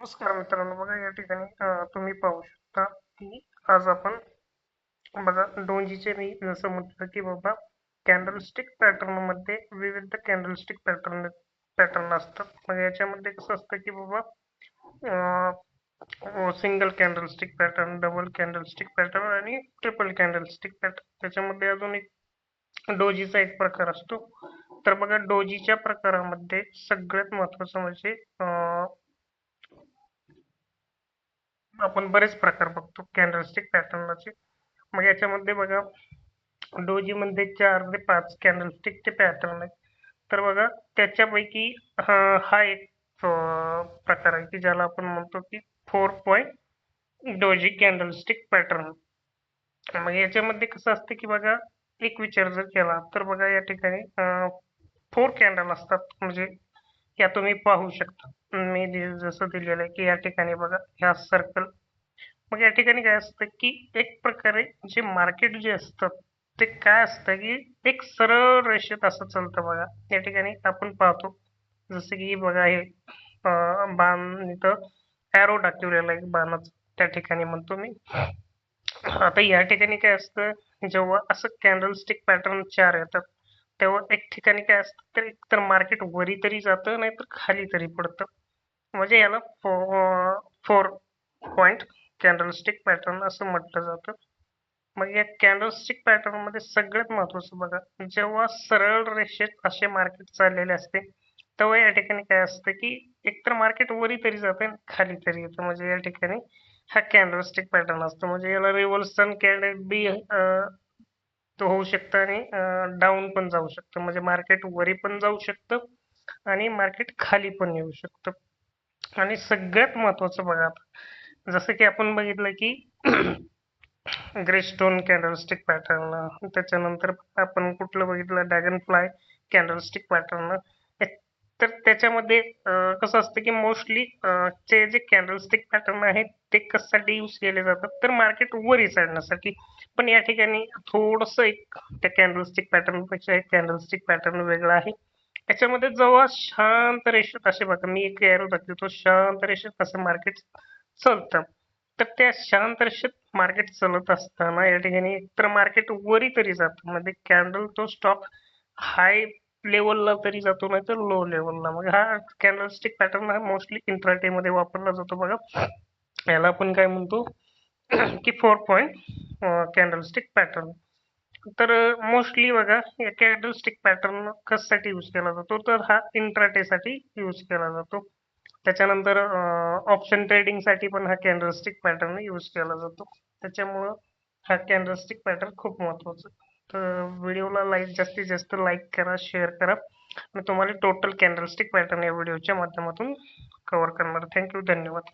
नमस्कार मित्रांनो बघा या ठिकाणी तुम्ही पाहू शकता की आज आपण बघा डोंजीचे मी जसं म्हटलं की बाबा कॅन्डलस्टिक पॅटर्नमध्ये विविध कॅन्डलस्टिक पॅटर्न पॅटर्न असतात. मग याच्यामध्ये कसं असतं की बाबा single candlestick pattern double candlestick pattern आणि ट्रिपल कॅन्डलस्टिक पॅटर्न त्याच्यामध्ये अजून एक डोजीचा एक प्रकार असतो. तर बघा डोजीच्या प्रकारामध्ये सगळ्यात महत्वाचं म्हणजे आपण बरेच प्रकार बघतो कॅन्डलस्टिक पॅटर्नचे मग याच्यामध्ये बघा डोजी मध्ये चार ते पाच कॅन्डलस्टिकचे पॅटर्न आहेत. तर बघा त्याच्यापैकी हा एक प्रकार आहे की ज्याला आपण म्हणतो की four point doji candlestick pattern मग याच्यामध्ये कसं असतं की बघा एक विचार जर केला तर बघा या ठिकाणी फोर कॅन्डल असतात. म्हणजे या तुम्ही पाहू शकता. मी जसं दिलेलं आहे की या ठिकाणी बघा ह्या सर्कल मग या ठिकाणी काय असतं की एक प्रकारे जे मार्केट जे असतं ते काय असतं की एक सरळ रेषेत असं चालतं बघा. या ठिकाणी आपण पाहतो जसं की बघा हे बाण इथं ॲरो टाकलेला आहे बाणाचं. त्या ठिकाणी म्हणतो मी. आता या ठिकाणी काय असतं जेव्हा असं कॅन्डलस्टिक पॅटर्न चार येतात तेव्हा एक ठिकाणी काय असतं तर एकतर मार्केट वरी तरी जातं नाहीतर खाली तरी पडतं. म्हणजे याला फोर पॉईंट कॅन्डलस्टिक पॅटर्न असं म्हटलं जातं. मग या कॅन्डलस्टिक पॅटर्नमध्ये सगळ्यात महत्वाचं बघा जेव्हा सरळ रेषेत असे मार्केट चाललेले असते तेव्हा या ठिकाणी काय असतं की एकतर मार्केट वरी तरी जातं आणि खाली तरी येतं. म्हणजे या ठिकाणी हा कॅन्डलस्टिक पॅटर्न असतो. म्हणजे याला रिव्हर्सन कॅन्डल बी तो होऊ शकतं आणि डाऊन पण जाऊ शकतं. म्हणजे मार्केट वरी पण जाऊ शकतं आणि मार्केट खाली पण येऊ शकतं. आणि सगळ्यात महत्वाचं बघा आता जसं की आपण बघितलं की ग्रे स्टोन कॅन्डलस्टिक पॅटर्न त्याच्यानंतर आपण कुठलं बघितलं? ड्रॅगन फ्लाय कॅन्डलस्टिक पॅटर्न तर त्याच्यामध्ये कसं असतं की मोस्टली चे जे कॅन्डलस्टिक पॅटर्न आहेत ते कशासाठी यूज केले जातात? तर मार्केट वर चढण्यासाठी पण या ठिकाणी थोडंसं एक त्या कॅन्डलस्टिक पॅटर्नपेक्षा एक कॅन्डलस्टिक पॅटर्न वेगळा आहे. याच्यामध्ये जेव्हा शांत रेषेत असे बघा मी एक एरो दाखवतो शांत रेषेत असं मार्केट चालतं? तर त्या शांत रेषेत मार्केट चालत असताना या ठिकाणी एकतर मार्केट वरी तरी जातं. म्हणजे कॅन्डल तो स्टॉक हाय लेवलला तरी जातो नाही तर लो. लेवलला मग हा कॅनलस्टिक पॅटर्न हा मोस्टली इंट्राडे मध्ये वापरला जातो बघा. याला आपण काय म्हणतो? की फोर पॉईंट कॅन्डलस्टिक पॅटर्न तर मोस्टली बघा या कॅन्डलस्टिक पॅटर्न कशासाठी यूज केला जातो? तर हा इंट्राटेसाठी यूज केला जातो. त्याच्यानंतर ऑप्शन ट्रेडिंगसाठी पण हा कॅन्डलस्टिक पॅटर्न यूज केला जातो. त्याच्यामुळं हा कॅन्डलस्टिक पॅटर्न खूप महत्त्वाचा. आहे. तर व्हिडिओला लाईक जास्तीत जास्त लाईक करा शेअर करा. मी तुम्हाला टोटल कॅन्डलस्टिक पॅटर्न या व्हिडिओच्या माध्यमातून कवर करणार. थँक्यू धन्यवाद.